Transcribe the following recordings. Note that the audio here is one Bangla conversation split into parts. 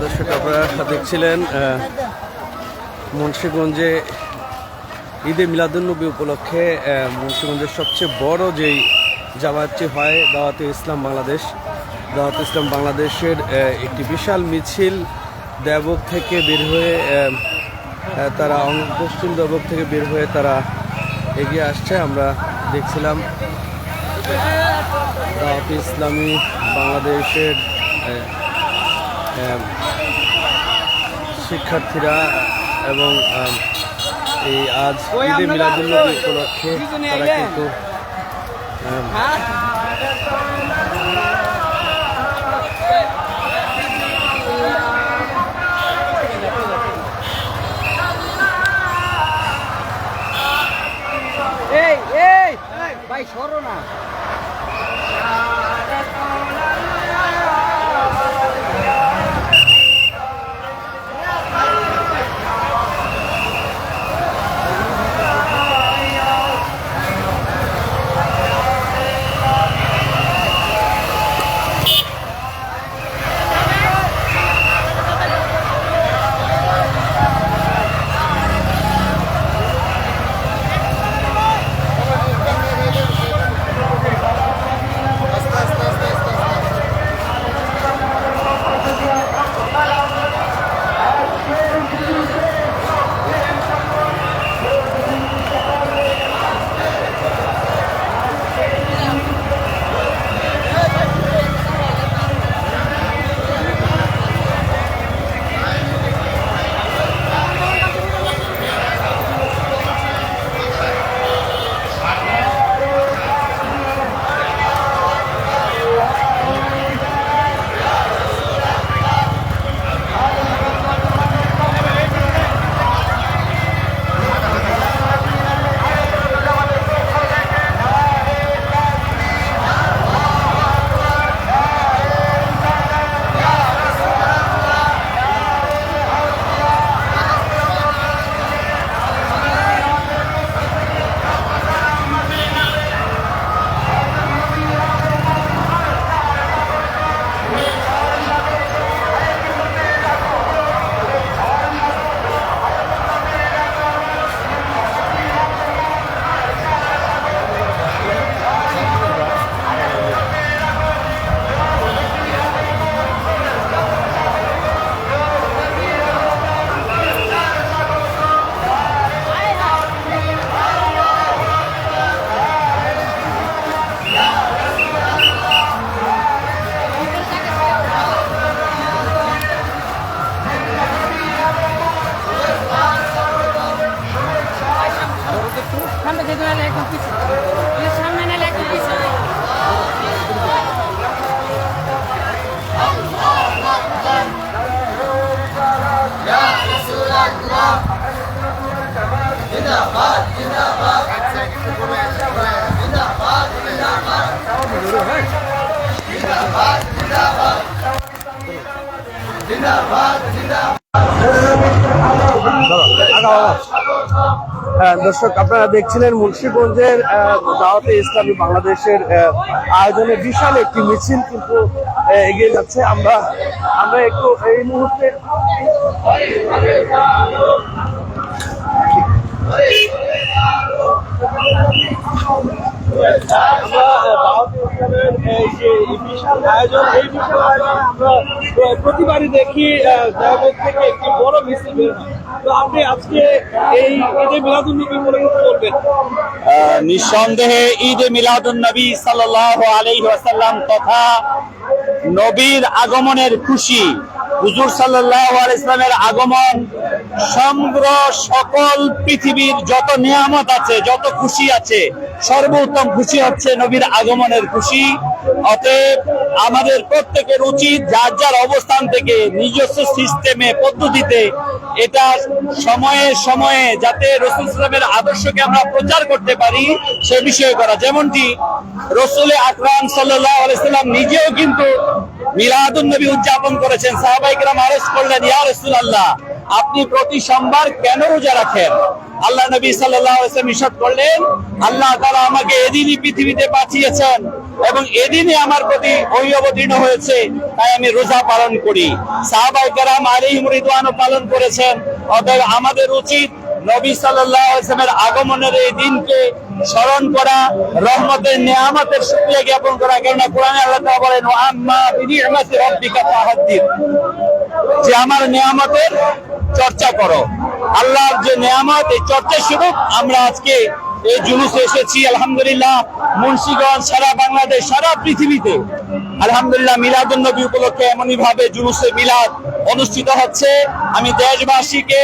দর্শক, আপনারা দেখছিলেন মুন্সিগঞ্জে ঈদে মিলাদুন্নবী উপলক্ষে মুন্সিগঞ্জের সবচেয়ে বড় যেই জামায়াতটি হয়, দাওয়াতে ইসলাম বাংলাদেশ। দাওয়াত ইসলাম বাংলাদেশের একটি বিশাল মিছিল দেবক থেকে বের হয়ে তারা অং- পশ্চিম দেবক থেকে বের হয়ে তারা এগিয়ে আসছে। আমরা দেখছিলাম দাওয়াত ইসলামী বাংলাদেশের শিক্ষার্থীরা এবং এই আজ ঈদে মিলাদুল্নবী উপলক্ষে তারা কিন্তু আহ, এই এই ভাই সরো। হ্যাঁ, দর্শক আপনারা দেখছিলেন মুন্সিগঞ্জের দাওয়াতে ইসলামী বাংলাদেশের আয়োজনে বিশাল একটি মিছিল কিন্তু এগিয়ে যাচ্ছে। আমরা আমরা একটু এই মুহূর্তে প্রতিবারই দেখি দেওবন্দ থেকে একটি বড় মিছিল বের তো আপনি আজকে এই ঈদে মিলাদুন্নবী উপলক্ষে কি বলবেন নিঃসন্দেহে ঈদে মিলাদুন নবী তথা নবীর আগমনের খুশি, হুজুর সাল্লাহ ইসলামের আগমন সমগ্র সকল পৃথিবীর যত নিয়ামত আছে, যত খুশি আছে, সর্বোত্তম খুশি হচ্ছে নবীর আগমনের খুশি। অতএব আমাদের প্রত্যেকের উচিত যার যার অবস্থান থেকে, নিজস্ব সিস্টেমে, পদ্ধতিতে এটা সময়ে সময়ে যাতে রসুল ইসলামের আদর্শকে আমরা প্রচার করতে পারি, সে বিষয়ে করা। যেমনটি রসুল আকরাম আলাইসাল্লাম নিজেও কিন্তু মিলাদুন নবী উদযাপন করেছেন। সাহাবাইকরাম আরজ করলেন, ইয়া রসুল আল্লাহ আপনি প্রতি সোমবার কেন রোজা রাখেন? আল্লাহ নবী আলাইহি ওয়াসাল্লাম করলেন, আল্লাহ তাআলা আমাকে এদিনই পৃথিবীতে পাঠিয়েছেন এবং এদিনই আমার প্রতি ওই অবতীর্ণ হয়েছে, তাই আমি রোজা পালন করি। সাহাবাই কেরাম রিদওয়ানও পালন করেছেন, অতএব আমাদের উচিত নবী ওয়াসাল্লামের আগমনের এই দিনকে স্মরণ করা, রহমতের নিয়ামতের শুকরিয়া জ্ঞাপন করা, কেননা কোরআনে আল্লাহ বলেন আম্মা যে আমার নিয়ামতের চর্চা করো। আল্লাহর যে নিয়ামত, এই চর্চা স্বরূপ আমরা আজকে এই জুলুসে এসেছি। আলহামদুলিল্লাহ, মুন্সিগঞ্জ, সারা বাংলাদেশ, সারা পৃথিবীতে আলহামদুলিল্লাহ মিলাদুন নবী উপলক্ষে এমনই ভাবে জুলুসে মিলাদ অনুষ্ঠিত হচ্ছে। আমি দেশবাসীকে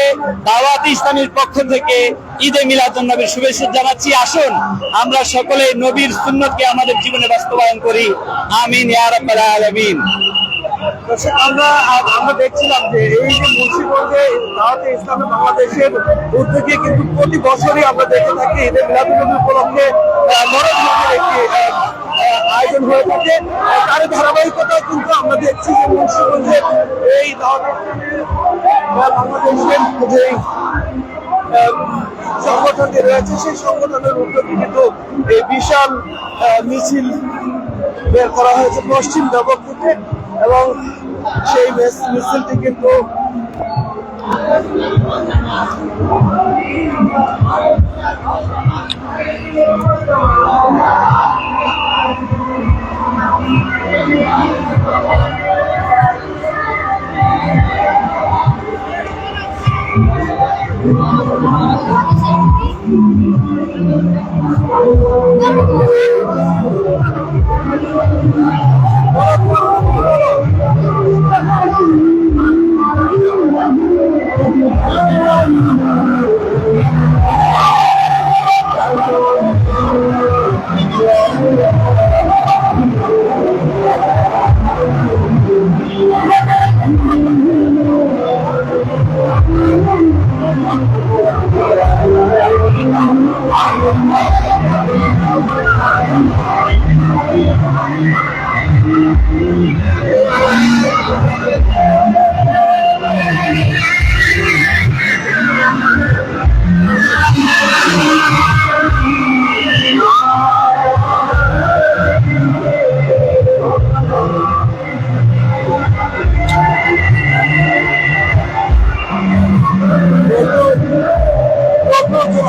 দাওয়াত ইসলামীর পক্ষ থেকে ঈদে মিলাদুন নবীর শুভেচ্ছা জানাচ্ছি। আসুন, আমরা সকলে নবীর সুন্নতকে আমাদের জীবনে বাস্তবায়ন করি। আমিন, ইয়া রাব্বাল আলামিন। আমরা আমরা দেখছিলাম যে এই যে মুন্সিগঞ্জে দাওয়াতে ইসলামে বাংলাদেশের উদ্যোগে কিন্তু প্রতি বছরই আমরা দেখে থাকি ঈদের উপলক্ষে আহ, আয়োজন হয়ে থাকে। তার ধারাবাহিকতায় কিন্তু আমরা দেখছি যে মুন্সিগঞ্জে এই বাংলাদেশের যে সেই সংগঠনের উদ্যোগে কিন্তু এই বিশাল মিছিল বের করা হয়েছে পশ্চিম থেকে এবং সেই মিছিলটি কিন্তু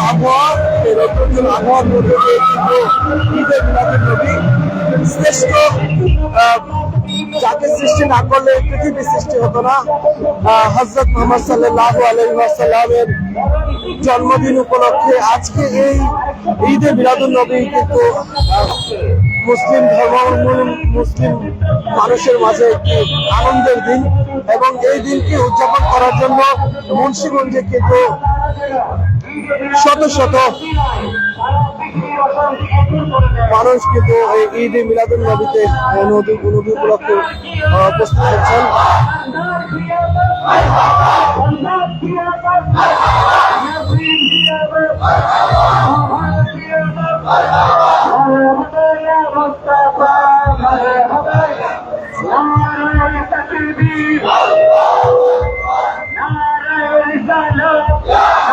আবহাওয়া এই আবহাওয়ার মধ্যে দিয়ে কিন্তু ঈদের শ্রেষ্ঠ যাকে সৃষ্টি না করলে এই পৃথিবীর সৃষ্টি হতো না হজরত মোহাম্মদ সাল্লাহ আলহিমের জন্মদিন উপলক্ষে আজকে এই ঈদে মিলাদুল নবী কিন্তু মুসলিম ধর্মাবলম্বী মুসলিম মানুষের মাঝে একটি আনন্দের দিন এবং এই দিনকে উদযাপন করার জন্য মুন্সিগঞ্জে কিন্তু শত শত মানুষ কিন্তু এই ঈদ এ মিলাদুল নবীতে নদী নদী উপলক্ষে উপস্থিত হচ্ছেন।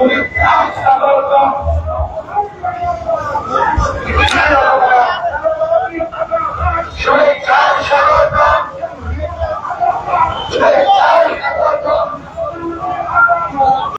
পরীক্ষা সাধারণত